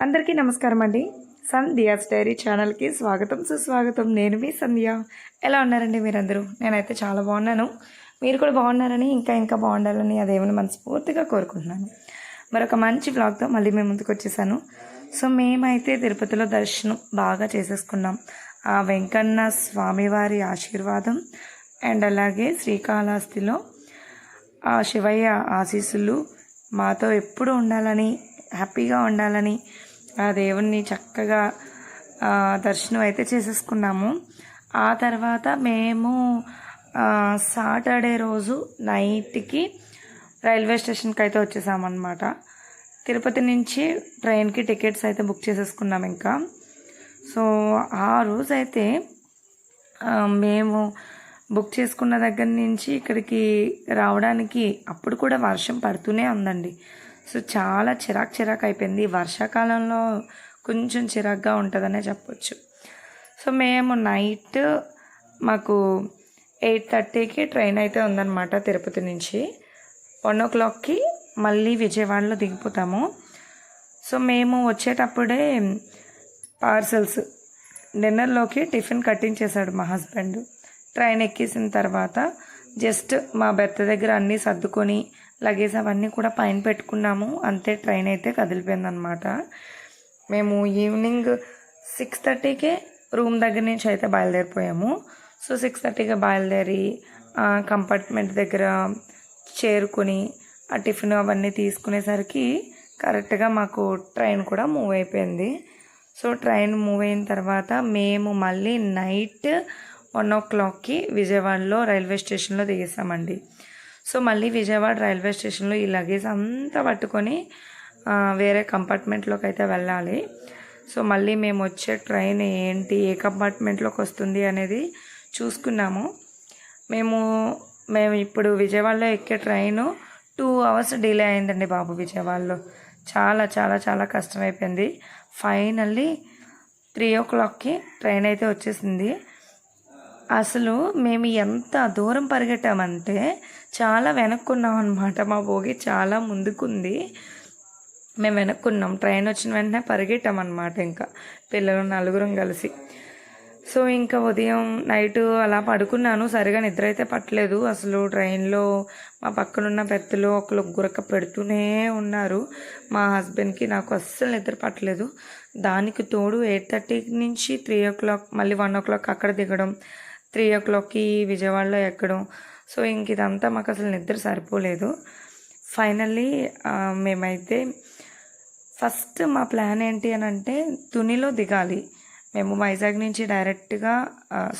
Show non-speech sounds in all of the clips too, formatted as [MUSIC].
అందరికీ నమస్కారం అండి. సంధ్యాస్ డైరీ ఛానల్కి స్వాగతం సుస్వాగతం. నేను మీ సంధ్య. ఎలా ఉన్నారండి మీరందరూ? నేనైతే చాలా బాగున్నాను. మీరు కూడా బాగున్నారని ఇంకా ఇంకా బాగుండాలని అదేమని మనస్ఫూర్తిగా కోరుకుంటున్నాను. మరొక మంచి బ్లాగ్తో మళ్ళీ మేము ముందుకు వచ్చేసాను. సో మేమైతే తిరుపతిలో దర్శనం బాగా చేసేసుకున్నాం. ఆ వెంకన్న స్వామివారి ఆశీర్వాదం అండ్ అలాగే శ్రీకాళహస్తిలో ఆ శివయ్య ఆశీస్సులు మాతో ఎప్పుడు ఉండాలని హ్యాపీగా ఉండాలని ఆ దేవుణ్ణి చక్కగా దర్శనం అయితే చేసేసుకున్నాము. ఆ తర్వాత మేము సాటర్డే రోజు నైట్కి రైల్వే స్టేషన్కి అయితే వచ్చేసామన్నమాట. తిరుపతి నుంచి ట్రైన్కి టికెట్స్ అయితే బుక్ చేసేసుకున్నాం ఇంకా. సో ఆ రోజు అయితే మేము బుక్ చేసుకున్న దగ్గర నుంచి ఇక్కడికి రావడానికి అప్పుడు కూడా వర్షం పడుతూనే ఉందండి. సో చాలా చిరాక్ చిరాక్ అయిపోయింది. వర్షాకాలంలో కొంచెం చిరాక్గా ఉంటుందనే చెప్పొచ్చు. సో మేము నైట్ మాకు ఎయిట్ థర్టీకి ట్రైన్ అయితే ఉందన్నమాట తిరుపతి నుంచి. వన్ ఓ క్లాక్కి మళ్ళీ విజయవాడలో దిగిపోతాము. సో మేము వచ్చేటప్పుడే పార్సల్స్ డిన్నర్లోకి టిఫిన్ కట్టించేశాడు మా హస్బెండ్. ట్రైన్ ఎక్కేసిన తర్వాత జస్ట్ మా బెర్త్ దగ్గర అన్నీ సర్దుకొని లగేజ్ అవన్నీ కూడా పైన పెట్టుకున్నాము. అంతే ట్రైన్ అయితే కదిలిపోయిందనమాట మేము ఈవినింగ్ సిక్స్ థర్టీకే రూమ్ దగ్గర నుంచి అయితే బయలుదేరిపోయాము. సో సిక్స్ థర్టీకి బయలుదేరి కంపార్ట్మెంట్ దగ్గర చేరుకుని ఆ టిఫిన్ అవన్నీ తీసుకునేసరికి కరెక్ట్గా మాకు ట్రైన్ కూడా మూవ్ అయిపోయింది. సో ట్రైన్ మూవ్ అయిన తర్వాత మేము మళ్ళీ నైట్ వన్ ఓ క్లాక్కి విజయవాడలో రైల్వే స్టేషన్లో దిగేసామండి. సో మళ్ళీ విజయవాడ రైల్వే స్టేషన్లో ఈ లగేజ్ అంతా పట్టుకొని వేరే కంపార్ట్మెంట్లోకి అయితే వెళ్ళాలి. సో మళ్ళీ మేము వచ్చే ట్రైన్ ఏంటి ఏ కంపార్ట్మెంట్లోకి వస్తుంది అనేది చూసుకున్నాము. మేము మేము ఇప్పుడు విజయవాడలో ఎక్కే ట్రైను టూ అవర్స్ డిలే అయిందండి బాబు విజయవాడలో. చాలా చాలా చాలా కష్టమైపోయింది. ఫైనల్లీ త్రీ ఓ క్లాక్కి ట్రైన్ అయితే వచ్చేసింది. అసలు మేము ఎంత దూరం పరిగెట్టామంటే చాలా వెనక్కున్నాం అనమాట మా భోగి చాలా ముందుకుంది. మేము వెనక్కున్నాం. ట్రైన్ వచ్చిన వెంటనే పరిగెట్టాం అనమాట ఇంకా. పిల్లలు నలుగురం కలిసి. సో ఇంకా ఉదయం నైట్ అలా పడుకున్నాను. సరిగా నిద్ర అయితే పట్టలేదు. అసలు ట్రైన్లో మా పక్కనున్న పెద్దలు ఒకరు గురక పెడుతూనే ఉన్నారు. మా హస్బెండ్కి నాకు అస్సలు నిద్ర పట్టలేదు. దానికి తోడు ఎయిట్ థర్టీ నుంచి త్రీ ఓ క్లాక్ మళ్ళీ వన్ ఓ క్లాక్ అక్కడ దిగడం త్రీ ఓ క్లాక్కి విజయవాడలో ఎక్కడం సో ఇంక ఇదంతా మాకు అసలు నిద్ర సరిపోలేదు. ఫైనల్లీ మేమైతే ఫస్ట్ మా ప్లాన్ ఏంటి అని అంటే తునిలో దిగాలి. మేము వైజాగ్ నుంచి డైరెక్ట్గా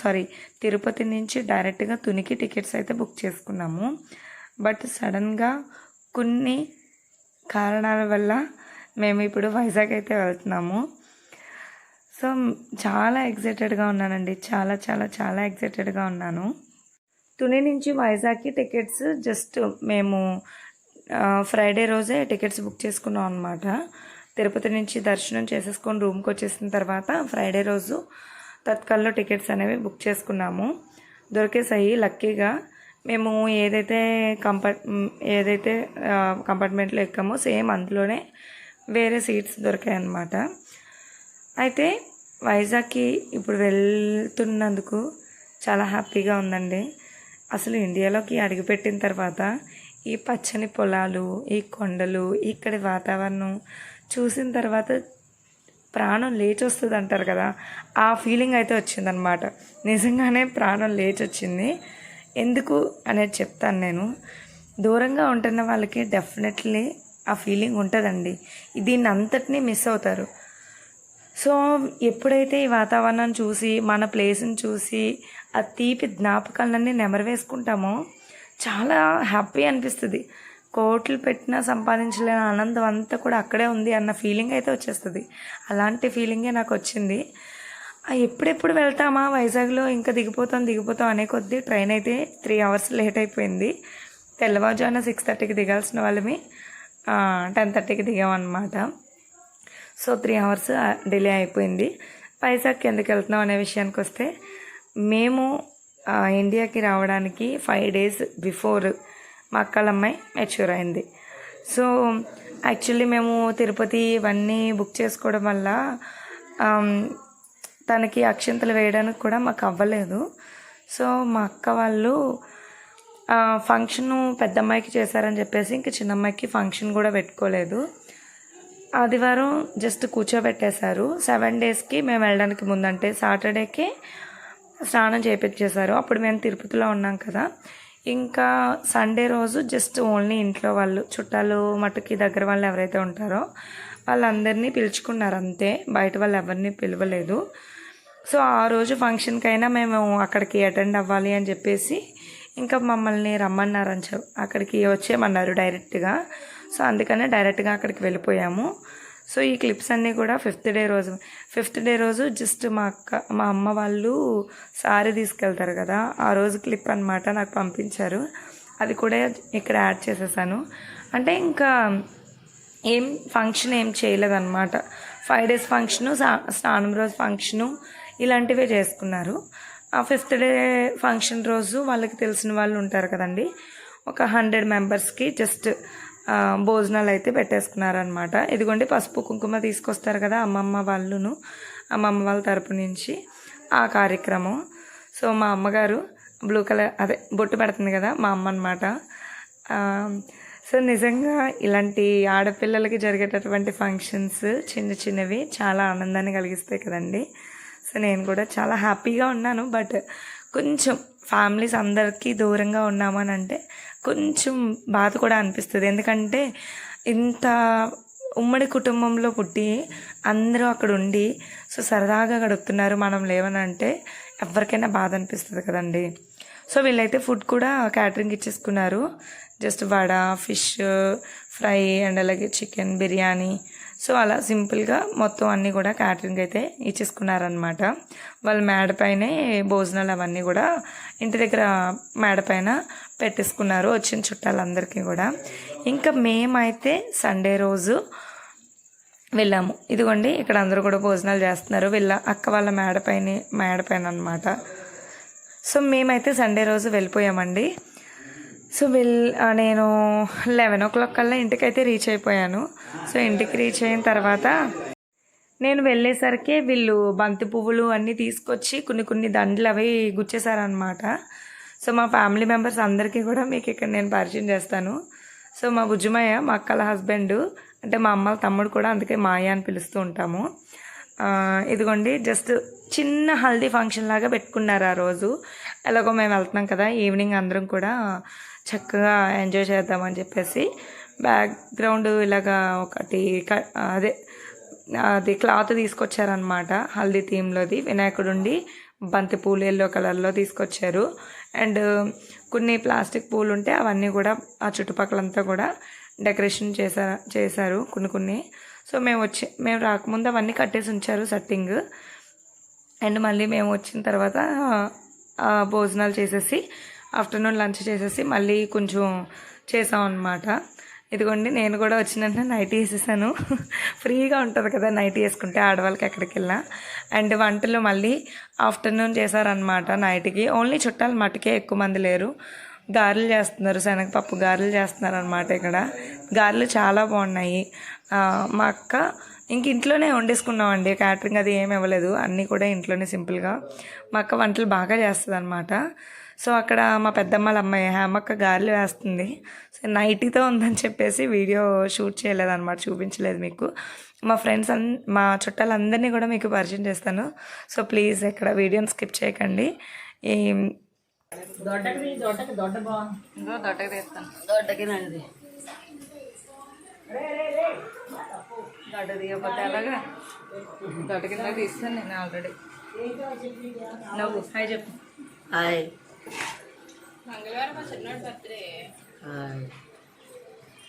సారీ తిరుపతి నుంచి డైరెక్ట్గా తునికి టికెట్స్ అయితే బుక్ చేసుకున్నాము. బట్ సడన్గా కొన్ని కారణాల వల్ల మేము ఇప్పుడు వైజాగ్ అయితే వెళ్తున్నాము. సో చాలా ఎగ్జైటెడ్గా ఉన్నానండి. చాలా చాలా చాలా ఎగ్జైటెడ్గా ఉన్నాను. తుని నుంచి వైజాగ్కి టికెట్స్ జస్ట్ మేము ఫ్రైడే రోజే టికెట్స్ బుక్ చేసుకున్నాం అనమాట తిరుపతి నుంచి దర్శనం చేసేసుకొని రూమ్కి వచ్చేసిన తర్వాత ఫ్రైడే రోజు తత్కాల్లో టికెట్స్ అనేవి బుక్ చేసుకున్నాము. దొరికేసాయి లక్కీగా మేము ఏదైతే కంపార్ట్ ఏదైతే కంపార్ట్మెంట్లో ఎక్కామో సేమ్ అందులోనే వేరే సీట్స్ దొరికాయి అన్నమాట. అయితే వైజాగ్కి ఇప్పుడు వెళ్తున్నందుకు చాలా హ్యాపీగా ఉందండి. అసలు ఇండియాలోకి అడుగుపెట్టిన తర్వాత ఈ పచ్చని పొలాలు ఈ కొండలు ఇక్కడి వాతావరణం చూసిన తర్వాత ప్రాణం లేచి వస్తుంది అంటారు కదా ఆ ఫీలింగ్ అయితే వచ్చిందనమాట నిజంగానే ప్రాణం లేచి వచ్చింది ఎందుకు అనేది చెప్తాను నేను. దూరంగా ఉంటున్న వాళ్ళకి డెఫినెట్లీ ఆ ఫీలింగ్ ఉంటుందండి. దీన్ని అంతటినీ మిస్ అవుతారు. సో ఎప్పుడైతే ఈ వాతావరణం చూసి మన ప్లేస్ని చూసి ఆ తీపి జ్ఞాపకాలన్నీ నెమరవేసుకుంటామో చాలా హ్యాపీ అనిపిస్తుంది. కోట్లు పెట్టినా సంపాదించలేని ఆనందం అంతా కూడా అక్కడే ఉంది అన్న ఫీలింగ్ అయితే వచ్చేస్తుంది. అలాంటి ఫీలింగే నాకు వచ్చింది. ఎప్పుడెప్పుడు వెళ్తామా? వైజాగ్లో ఇంకా దిగిపోతాం దిగిపోతాం అనే కొద్దీ ట్రైన్ అయితే త్రీ అవర్స్ లేట్ అయిపోయింది. తెల్లవారుజామున సిక్స్ థర్టీకి దిగాల్సిన వాళ్ళమి టెన్ థర్టీకి దిగామన్నమాట. సో త్రీ అవర్స్ డిలే అయిపోయింది. వైజాగ్ ఎందుకు వెళ్తున్నాం అనే విషయానికి వస్తే మేము ఇండియాకి రావడానికి ఫైవ్ డేస్ బిఫోర్ మా అక్కల అమ్మాయి మెచ్యూర్ అయింది. సో యాక్చువల్లీ మేము తిరుపతి ఇవన్నీ బుక్ చేసుకోవడం వల్ల తనకి అక్షింతలు వేయడానికి కూడా మాకు అవ్వలేదు. సో మా అక్క వాళ్ళు ఫంక్షన్ పెద్ద అమ్మాయికి చేశారని చెప్పేసి ఇంక చిన్న అమ్మాయికి ఫంక్షన్ కూడా పెట్టుకోలేదు. ఆదివారం జస్ట్ కూర్చోబెట్టేశారు. సెవెన్ డేస్కి మేము వెళ్ళడానికి ముందంటే సాటర్డేకి స్నానం చేయించేశారు అప్పుడు మేము తిరుపతిలో ఉన్నాం కదా. ఇంకా సండే రోజు జస్ట్ ఓన్లీ ఇంట్లో వాళ్ళు చుట్టాలు మటుకి దగ్గర వాళ్ళు ఎవరైతే ఉంటారో వాళ్ళందరినీ పిలుచుకున్నారు అంతే. బయట వాళ్ళు ఎవరిని పిలవలేదు. సో ఆ రోజు ఫంక్షన్కైనా మేము అక్కడికి అటెండ్ అవ్వాలి అని చెప్పేసి ఇంకా మమ్మల్ని రమ్మన్నారు అని చెప్పి అక్కడికి వచ్చేయమన్నారు డైరెక్ట్గా సో అందుకనే డైరెక్ట్గా అక్కడికి వెళ్ళిపోయాము. సో ఈ క్లిప్స్ అన్నీ కూడా ఫిఫ్త్ డే రోజు ఫిఫ్త్ డే రోజు జస్ట్ మా అక్క మా అమ్మ వాళ్ళు సారీ తీసుకెళ్తారు కదా ఆ రోజు క్లిప్ అన్నమాట నాకు పంపించారు. అది కూడా ఇక్కడ యాడ్ చేసేసాను. అంటే ఇంకా ఏం ఫంక్షన్ ఏం చేయలేదన్నమాట. ఫైవ్ డేస్ ఫంక్షను స్నానం రోజు ఫంక్షను ఇలాంటివే చేసుకున్నారు. ఆ ఫిఫ్త్ డే ఫంక్షన్ రోజు వాళ్ళకి తెలిసిన వాళ్ళు ఉంటారు కదండి. ఒక హండ్రెడ్ మెంబర్స్కి జస్ట్ భోజనాలు అయితే పెట్టేసుకున్నారనమాట ఇదిగోండి పసుపు కుంకుమ తీసుకొస్తారు కదా అమ్మమ్మ వాళ్ళును. అమ్మమ్మ వాళ్ళ తరపు నుంచి ఆ కార్యక్రమం. సో మా అమ్మగారు బ్లూ కలర్ అదే బొట్టు పెడుతుంది కదా మా అమ్మ అనమాట సో నిజంగా ఇలాంటి ఆడపిల్లలకి జరిగేటటువంటి ఫంక్షన్స్ చిన్న చిన్నవి చాలా ఆనందాన్ని కలిగిస్తాయి కదండి. సో నేను కూడా చాలా హ్యాపీగా ఉన్నాను బట్ కొంచెం ఫ్యామిలీస్ అందరికీ దూరంగా ఉన్నామని అంటే కొంచెం బాధ కూడా అనిపిస్తుంది. ఎందుకంటే ఇంత ఉమ్మడి కుటుంబంలో పుట్టి అందరూ అక్కడ ఉండి సో సరదాగా గడుపుతున్నారు మనం లేవనంటే ఎవరికైనా బాధ అనిపిస్తుంది కదండి. సో వీళ్ళైతే ఫుడ్ కూడా catering ఇచ్చేసుకున్నారు. Just vada fish fry and అలాగే చికెన్ బిర్యానీ సో అలా సింపుల్గా మొత్తం అన్నీ కూడా క్యాటరింగ్ అయితే ఇచ్చేసుకున్నారనమాట వాళ్ళ మేడ పైనే భోజనాలు అవన్నీ కూడా ఇంటి దగ్గర మేడ పైన పెట్టేసుకున్నారు వచ్చిన చుట్టాలందరికీ కూడా. ఇంకా మేమైతే సండే రోజు వెళ్ళాము. ఇదిగోండి ఇక్కడ అందరూ కూడా భోజనాలు చేస్తున్నారు. వీళ్ళ అక్క వాళ్ళ మేడ పైన మేడ పైన అనమాట సో మేమైతే సండే రోజు వెళ్ళిపోయామండి. సో వెల్ నేను లెవెన్ ఓ క్లాక్ కల్లా ఇంటికైతే రీచ్ అయిపోయాను. సో ఇంటికి రీచ్ అయిన తర్వాత నేను వెళ్ళేసరికి వీళ్ళు బంతి పువ్వులు అన్నీ తీసుకొచ్చి కొన్ని కొన్ని దండలు అవి గుచ్చేశారనమాట సో మా ఫ్యామిలీ మెంబర్స్ అందరికీ కూడా మీకు ఇక్కడ నేను పరిచయం చేస్తాను. సో మా బుజ్జుమయ్య మా అక్కల హస్బెండ్ అంటే మా అమ్మ తమ్ముడు కూడా అందుకే మాయ అని పిలుస్తూ ఉంటాము. ఇదిగోండి జస్ట్ చిన్న హల్దీ ఫంక్షన్ లాగా పెట్టుకున్నారు ఆ రోజు. ఎలాగో మేము వెళ్తున్నాం కదా ఈవినింగ్ అందరం కూడా. చక్కగా ఎంజాయ్ చేద్దామని చెప్పేసి బ్యాక్గ్రౌండ్ ఇలాగా ఒకటి క- అదే అది క్లాత్ తీసుకొచ్చారనమాట హల్దీ థీమ్లోది. వినాయకుడు ఉండి బంతి పూలు ఎల్లో కలర్లో తీసుకొచ్చారు. అండ్ కొన్ని ప్లాస్టిక్ పూలు ఉంటే అవన్నీ కూడా ఆ చుట్టుపక్కలంతా కూడా డెకరేషన్ చేసా చేశారు కొన్ని కొన్ని. సో మేము వచ్చి మేము రాకముందు అవన్నీ కట్టేసి ఉంచారు సెట్టింగ్. అండ్ మళ్ళీ మేము వచ్చిన తర్వాత భోజనాలు చేసేసి ఆఫ్టర్నూన్ లంచ్ చేసేసి మళ్ళీ కొంచెం చేసాం అనమాట ఇదిగోండి నేను కూడా వచ్చిన వెంటనే నైటీ వేసేసాను. [LAUGHS] ఫ్రీగా ఉంటుంది కదా నైటీ వేసుకుంటే ఆడవాళ్ళకి ఎక్కడికి వెళ్ళినా అండ్ వంటలు మళ్ళీ ఆఫ్టర్నూన్ చేశారనమాట నైట్కి. ఓన్లీ చుట్టాలు మటుకే ఎక్కువ మంది లేరు. గారెలు చేస్తున్నారు శనగపప్పు గారెలు చేస్తున్నారు అనమాట ఇక్కడ. గారెలు చాలా బాగున్నాయి. మా అక్క ఇంక ఇంట్లోనే వండేసుకున్నామండి క్యాటరింగ్ అది ఏమి ఇవ్వలేదు. అన్నీ కూడా ఇంట్లోనే సింపుల్గా. మా అక్క వంటలు బాగా చేస్తుంది అనమాట సో అక్కడ మా పెద్దమ్మల అమ్మాయి హేమక్క గారెలు వేస్తుంది. సో నైటీతో ఉందని చెప్పేసి వీడియో షూట్ చేయలేదన్నమాట చూపించలేదు మీకు. మా ఫ్రెండ్స్ అన్ మా చుట్టాలందరినీ కూడా మీకు పరిచయం చేస్తాను. సో ప్లీజ్ ఇక్కడ వీడియోని స్కిప్ చేయకండి. ఈ దొడ్డకి దొడ్డకి దొడ్డ బాగుంది. ఇంకో దొడ్డకి తీస్తాను. దొడ్డకి నది దొడ్డ తీయకపోతే అలాగా దొడ్డ కింద తీస్తాను నేను ఆల్రెడీ. నవ్వు. హాయ్ చెప్పు. హాయ్.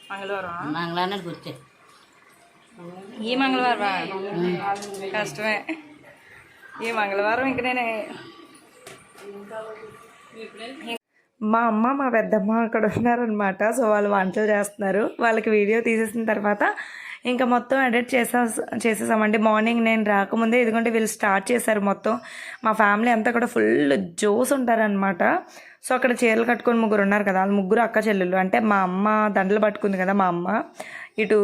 మంగళవారం మంగళవారం గుర్తే. ఈ మంగళవారం కష్టమే. ఈ మంగళవారం ఇంక నేను. మా అమ్మ మా పెద్దమ్మ అక్కడ ఉన్నారనమాట సో వాళ్ళు వంటలు చేస్తున్నారు. వాళ్ళకి వీడియో తీసేసిన తర్వాత ఇంకా మొత్తం ఎడిట్ చేసా చేసేసామండి. మార్నింగ్ నేను రాకముందే ఇదిగోండి వీళ్ళు స్టార్ట్ చేశారు మొత్తం. మా ఫ్యామిలీ అంతా కూడా ఫుల్ జోస్ ఉంటారనమాట సో అక్కడ చీరలు కట్టుకొని ముగ్గురు ఉన్నారు కదా వాళ్ళు ముగ్గురు అక్క చెల్లెళ్ళు. అంటే మా అమ్మ దండలు పట్టుకుంది కదా మా అమ్మ. ఇటు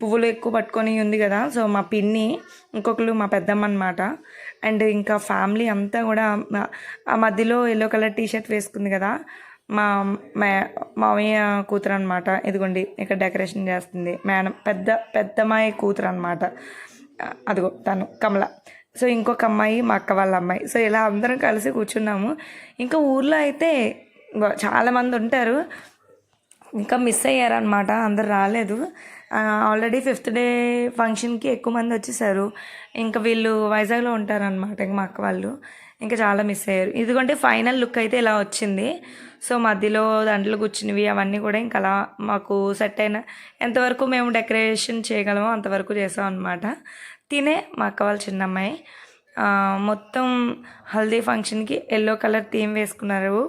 పువ్వులు ఎక్కువ పట్టుకొని ఉంది కదా. సో మా పిన్ని ఇంకొకరు మా పెద్దమ్మ అనమాట అండ్ ఇంకా ఫ్యామిలీ అంతా కూడా ఆ మధ్యలో ఎల్లో కలర్ టీ షర్ట్ వేసుకుంది కదా. మా మామయ్య కూతురు అనమాట ఇదిగోండి ఇక్కడ డెకరేషన్ చేస్తుంది. మేడం పెద్ద పెద్దమ్మాయి కూతురు అనమాట అదిగో తను కమల. సో ఇంకొక అమ్మాయి మా అక్క వాళ్ళ అమ్మాయి. సో ఇలా అందరం కలిసి కూర్చున్నాము. ఇంకా ఊర్లో అయితే చాలామంది ఉంటారు. ఇంకా మిస్ అయ్యారనమాట అందరు రాలేదు. ఆల్రెడీ ఫిఫ్త్ డే ఫంక్షన్కి ఎక్కువ మంది వచ్చేసారు. ఇంకా వీళ్ళు వైజాగ్లో ఉంటారనమాట ఇంక మా అక్క వాళ్ళు. ఇంకా చాలా మిస్ అయ్యారు. ఇదిగోంటే ఫైనల్ లుక్ అయితే ఇలా వచ్చింది. సో మధ్యలో దాంట్లో కూర్చునివి అవన్నీ కూడా ఇంకా అలా మాకు సెట్ అయిన ఎంతవరకు మేము డెకరేషన్ చేయగలమో అంతవరకు చేసాం అనమాట తినే మా అక్క వాళ్ళ చిన్నమ్మాయి. అమ్మాయి మొత్తం హల్దీ ఫంక్షన్కి ఎల్లో కలర్ థీమ్ వేసుకున్నారు.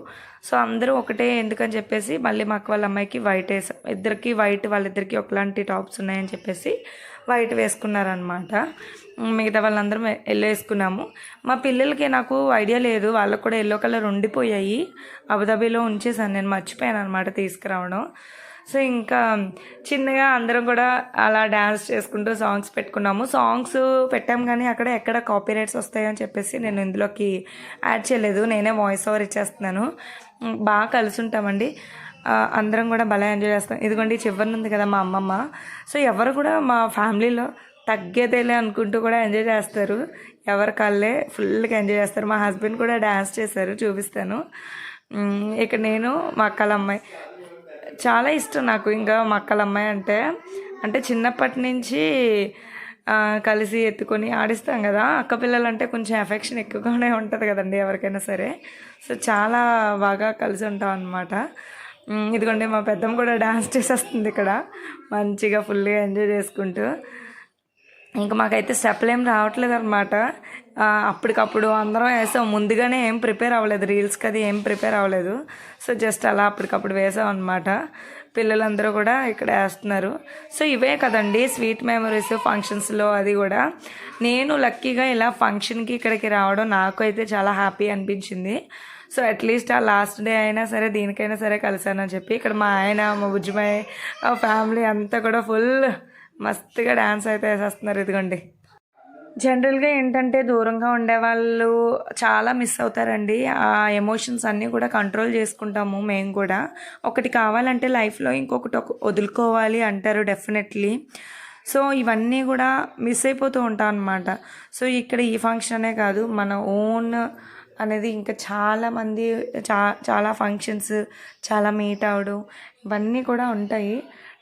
సో అందరూ ఒకటే ఎందుకని చెప్పేసి మళ్ళీ మాకు వాళ్ళ అమ్మాయికి వైట్ వేసాం ఇద్దరికి వైట్ వాళ్ళిద్దరికి ఒకలాంటి టాప్స్ ఉన్నాయని చెప్పేసి వైట్ వేసుకున్నారనమాట మిగతా వాళ్ళందరం ఎల్లో వేసుకున్నాము మా పిల్లలకి నాకు ఐడియా లేదు. వాళ్ళకు కూడా ఎల్లో కలర్ ఉండిపోయాయి. అబుదాబీలో ఉంచేసాను నేను మర్చిపోయాను అనమాట తీసుకురావడం. సో ఇంకా చిన్నగా అందరం కూడా అలా డ్యాన్స్ చేసుకుంటూ సాంగ్స్ పెట్టుకున్నాము. సాంగ్స్ పెట్టాం కానీ అక్కడ ఎక్కడ కాపీ రైట్స్ వస్తాయని చెప్పేసి నేను ఇందులోకి యాడ్ చేయలేదు. నేనే వాయిస్ ఓవర్ ఇచ్చేస్తున్నాను. బాగా కలిసి ఉంటామండి. అందరం కూడా భలే ఎంజాయ్ చేస్తాం ఇదిగోండి చివరి ఉంది కదా మా అమ్మమ్మ. సో ఎవరు కూడా మా ఫ్యామిలీలో తగ్గేదేలే అనుకుంటూ కూడా ఎంజాయ్ చేస్తారు. ఎవరి కళ్ళే ఫుల్గా ఎంజాయ్ చేస్తారు. మా హస్బెండ్ కూడా డ్యాన్స్ చేశారు చూపిస్తాను. ఇక్కడ నేను మా అక్కల అమ్మాయి. చాలా ఇష్టం నాకు ఇంకా మా అక్కల అమ్మాయి అంటే. అంటే చిన్నప్పటి నుంచి కలిసి ఎత్తుకొని ఆడిస్తాం కదా. అక్క పిల్లలు అంటే కొంచెం ఎఫెక్షన్ ఎక్కువగానే ఉంటుంది కదండి ఎవరికైనా సరే. సో చాలా బాగా కలిసి ఉంటాం అనమాట ఇదిగోండి మా పెద్దమ్మ కూడా డాన్స్ చేసేస్తుంది ఇక్కడ. మంచిగా ఫుల్గా ఎంజాయ్ చేసుకుంటూ. ఇంకా మాకైతే స్టెప్లు ఏం రావట్లేదు అనమాట అప్పటికప్పుడు అందరం వేసాం. ముందుగానే ఏం ప్రిపేర్ అవ్వలేదు. రీల్స్కి అది ఏం ప్రిపేర్ అవ్వలేదు. సో జస్ట్ అలా అప్పటికప్పుడు వేసాం అనమాట పిల్లలందరూ కూడా ఇక్కడ వేస్తున్నారు. సో ఇవే కదండి స్వీట్ మెమరీస్ ఫంక్షన్స్లో అది కూడా. నేను లక్కీగా ఇలా ఫంక్షన్కి ఇక్కడికి రావడం నాకు అయితే చాలా హ్యాపీ అనిపించింది. సో అట్లీస్ట్ ఆ లాస్ట్ డే అయినా సరే దీనికైనా సరే కలిసానని చెప్పి ఇక్కడ మా ఆయన మా బుజ్జిమాయి ఆ ఫ్యామిలీ అంతా కూడా ఫుల్ మస్తుగా డ్యాన్స్ అయితే వేసేస్తున్నారు ఇదిగోండి. జనరల్గా ఏంటంటే దూరంగా ఉండేవాళ్ళు చాలా మిస్ అవుతారండి. ఆ ఎమోషన్స్ అన్నీ కూడా కంట్రోల్ చేసుకుంటాము మేము కూడా. ఒకటి కావాలంటే లైఫ్లో ఇంకొకటి ఒక వదులుకోవాలి అంటారు డెఫినెట్లీ సో ఇవన్నీ కూడా మిస్ అయిపోతూ ఉంటాం అనమాట సో ఇక్కడ ఈ ఫంక్షన్ అనే కాదు మన ఓన్ అనేది ఇంకా చాలామంది చా చాలా ఫంక్షన్స్ చాలా మీట్ అవడం ఇవన్నీ కూడా ఉంటాయి.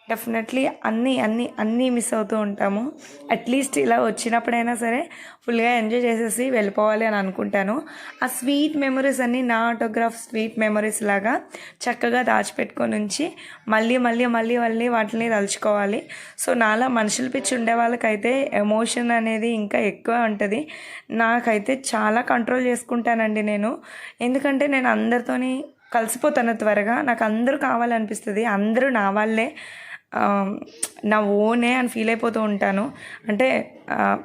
డెఫినెట్లీ అన్నీ అన్నీ అన్నీ మిస్ అవుతూ ఉంటాము. అట్లీస్ట్ ఇలా వచ్చినప్పుడైనా సరే ఫుల్గా ఎంజాయ్ చేసేసి వెళ్ళిపోవాలి అని అనుకుంటాను. ఆ స్వీట్ మెమరీస్ అన్నీ నా ఆటోగ్రాఫ్ స్వీట్ మెమరీస్ లాగా చక్కగా దాచిపెట్టుకొని ఉంచి మళ్ళీ మళ్ళీ మళ్ళీ మళ్ళీ వాటిని తలుచుకోవాలి. సో నాలా మనుషులు పిచ్చి ఉండే వాళ్ళకైతే ఎమోషన్ అనేది ఇంకా ఎక్కువ ఉంటుంది. నాకైతే చాలా కంట్రోల్ చేసుకుంటానండి నేను. ఎందుకంటే నేను అందరితోని కలిసిపోతాను త్వరగా. నాకు అందరూ కావాలనిపిస్తుంది. అందరూ నా వాళ్ళే. నా ఓనే అని ఫీల్ అయిపోతూ ఉంటాను. అంటే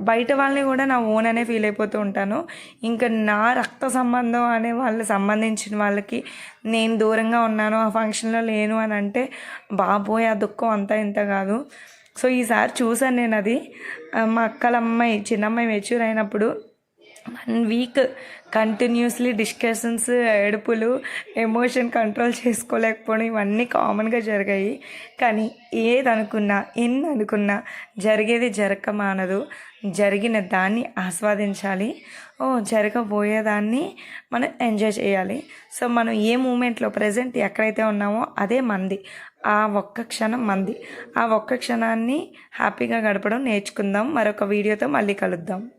బయట వాళ్ళని కూడా నా ఓన్ అనే ఫీల్ అయిపోతూ ఉంటాను. ఇంకా నా రక్త సంబంధం అనే వాళ్ళకి సంబంధించిన వాళ్ళకి నేను దూరంగా ఉన్నాను ఆ ఫంక్షన్లో లేను అని అంటే బాబోయ్ ఆ దుఃఖం అంతా ఇంత కాదు. సో ఈసారి చూసాను నేను అది. మా అక్కల అమ్మాయి చిన్నమ్మాయి మెచ్యూర్ అయినప్పుడు వన్ వీక్ కంటిన్యూస్లీ డిస్కషన్స్ ఏడుపులు ఎమోషన్ కంట్రోల్ చేసుకోలేకపోవడం ఇవన్నీ కామన్గా జరిగాయి. కానీ ఏది అనుకున్నా ఎన్ని అనుకున్నా జరిగేది జరగక మానదు. జరిగిన దాన్ని ఆస్వాదించాలి. ఓ జరగబోయేదాన్ని మనం ఎంజాయ్ చేయాలి. సో మనం ఏ మూమెంట్లో ప్రజెంట్ ఎక్కడైతే ఉన్నామో అదే మంది. ఆ ఒక్క క్షణం మంది. ఆ ఒక్క క్షణాన్ని హ్యాపీగా గడపడం నేర్చుకుందాం. మరొక వీడియోతో మళ్ళీ కలుద్దాం.